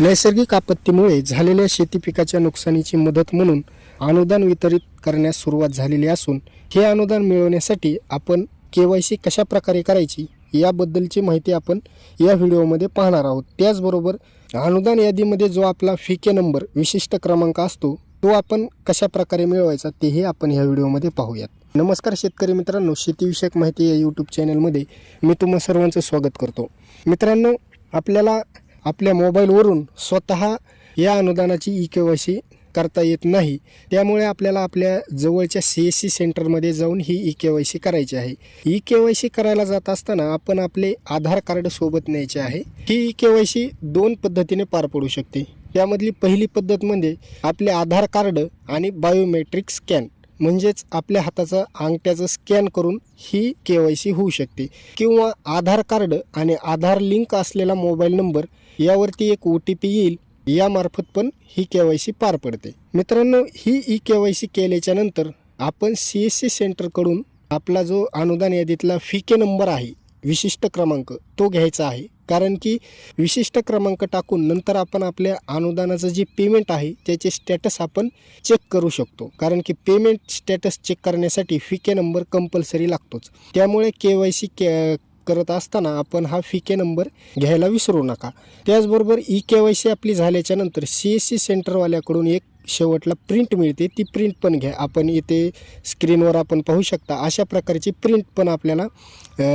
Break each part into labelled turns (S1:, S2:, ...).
S1: नैसर्गिक आपत्तीमुळे झालेल्या शेती पिकाच्या नुकसानीची मदत म्हणून अनुदान वितरित करण्यास सुरुवात झालेली असून हे अनुदान मिळवण्यासाठी आपण के वाय सी कशा प्रकारे करायची याबद्दलची माहिती आपण या व्हिडिओमध्ये पाहणार आहोत. त्याचबरोबर अनुदान यादीमध्ये जो आपला फिके नंबर विशिष्ट क्रमांक असतो तो आपण कशा प्रकारे मिळवायचा तेही आपण या व्हिडिओमध्ये पाहूयात. नमस्कार शेतकरी मित्रांनो शेतीविषयक माहिती या यूट्यूब चॅनलमध्ये मी तुम्हा सर्वांचं स्वागत करतो. मित्रांनो आपल्याला आपल्या मोबाईलवरून स्वतः या अनुदानाची ई के वाय सी करता येत नाही. त्यामुळे आपल्याला आपल्या जवळच्या सी एस सी सेंटरमध्ये जाऊन ही ई के वाय सी करायची आहे. ई के वाय सी करायला जात असताना आपण आपले आधार कार्ड सोबत न्यायचे आहे. ही ई के वाय सी दोन पद्धतीने पार पडू शकते. त्यामधली पहिली पद्धत म्हणजे आपले आधार कार्ड आणि बायोमेट्रिक स्कॅन. म्हणजेच आपल्या हाताचा अंगठ्याचं स्कॅन करून ही के वाय सी होऊ शकते. किंवा आधार कार्ड आणि आधार लिंक असलेला मोबाईल नंबर यावरती एक ओ टी पी येईल. यामार्फत पण ही के वाय सी पार पडते. मित्रांनो ही ई के वाय सी केल्याच्यानंतर आपण सी एस सी सेंटरकडून आपला जो अनुदान यादीतला फी के नंबर आहे विशिष्ट क्रमांक तो घ्यायचा आहे. कारण की विशिष्ट क्रमांक टाकून नंतर आपण आपल्या अनुदानाचं जे पेमेंट आहे त्याचे स्टॅटस आपण चेक करू शकतो. कारण की पेमेंट स्टॅटस चेक करण्यासाठी फी के नंबर कंपल्सरी लागतोच. त्यामुळे के वाय सी के करत असताना आपण हा फी के नंबर घ्यायला विसरू नका. त्याचबरोबर ई के वाय सी आपली झाल्याच्यानंतर सी एस सी सेंटरवाल्याकडून एक शेवटला प्रिंट मिळते ती प्रिंट पण घ्या. आपण इथे स्क्रीनवर आपण पाहू शकता अशा प्रकारची प्रिंट पण आपल्याला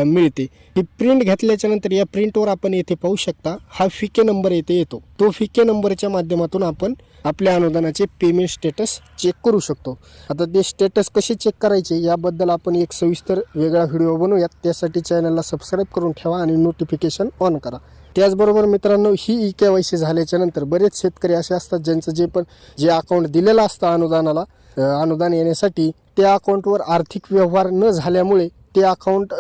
S1: मिळते. ही प्रिंट घेतल्याच्यानंतर या प्रिंटवर आपण येथे पाहू शकता हा फिके नंबर येथे येतो. तो फिके नंबरच्या माध्यमातून आपण आपल्या अनुदानाचे पेमेंट स्टेटस चेक करू शकतो. आता ते स्टेटस कसे चेक करायचे याबद्दल आपण एक सविस्तर वेगळा व्हिडिओ बनवूयात. त्यासाठी चॅनलला सबस्क्राईब करून ठेवा आणि नोटिफिकेशन ऑन करा. त्याचबरोबर मित्रांनो ही ई के वाय सी झाल्याच्यानंतर बरेच शेतकरी असे असतात ज्यांचं जे पण जे अकाउंट दिलेलं असतं अनुदानाला अनुदान येण्यासाठी त्या अकाउंटवर आर्थिक व्यवहार न झाल्यामुळे ते अकाउंट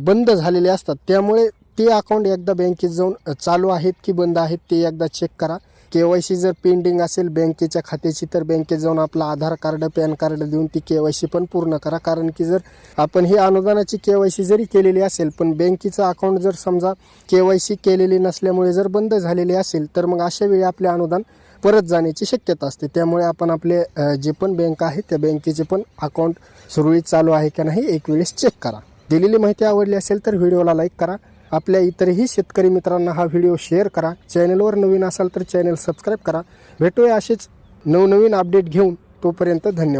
S1: बंद झालेले असतात. त्यामुळे ते अकाउंट एकदा बँकेत जाऊन चालू आहेत की बंद आहेत ते एकदा चेक करा. के वाय सी जर पेंडिंग असेल बँकेच्या खात्याची तर बँकेत जाऊन आपलं आधार कार्ड पॅन कार्ड देऊन ती के वाय सी पण पूर्ण करा. कारण की जर आपण ही अनुदानाची के वाय सी जरी केलेली असेल पण बँकेचं अकाउंट जर समजा के वाय सी केलेली नसल्यामुळे जर बंद झालेली असेल तर मग अशा वेळी आपले अनुदान परत जाण्याची शक्यता असते. त्यामुळे आपण आपले जे पण बँक आहे त्या बँकेचे पण अकाउंट सुरळीत चालू आहे का नाही एक वेळेस चेक करा. दिलेली माहिती आवडली असेल तर व्हिडिओला लाईक करा. आपल्या इतरही शेतकरी मित्रांना हा व्हिडिओ शेअर करा. चॅनलवर नवीन असाल तर चॅनल सबस्क्राईब करा. भेटूया असेच नवनवीन अपडेट घेऊन. तोपर्यंत धन्यवाद.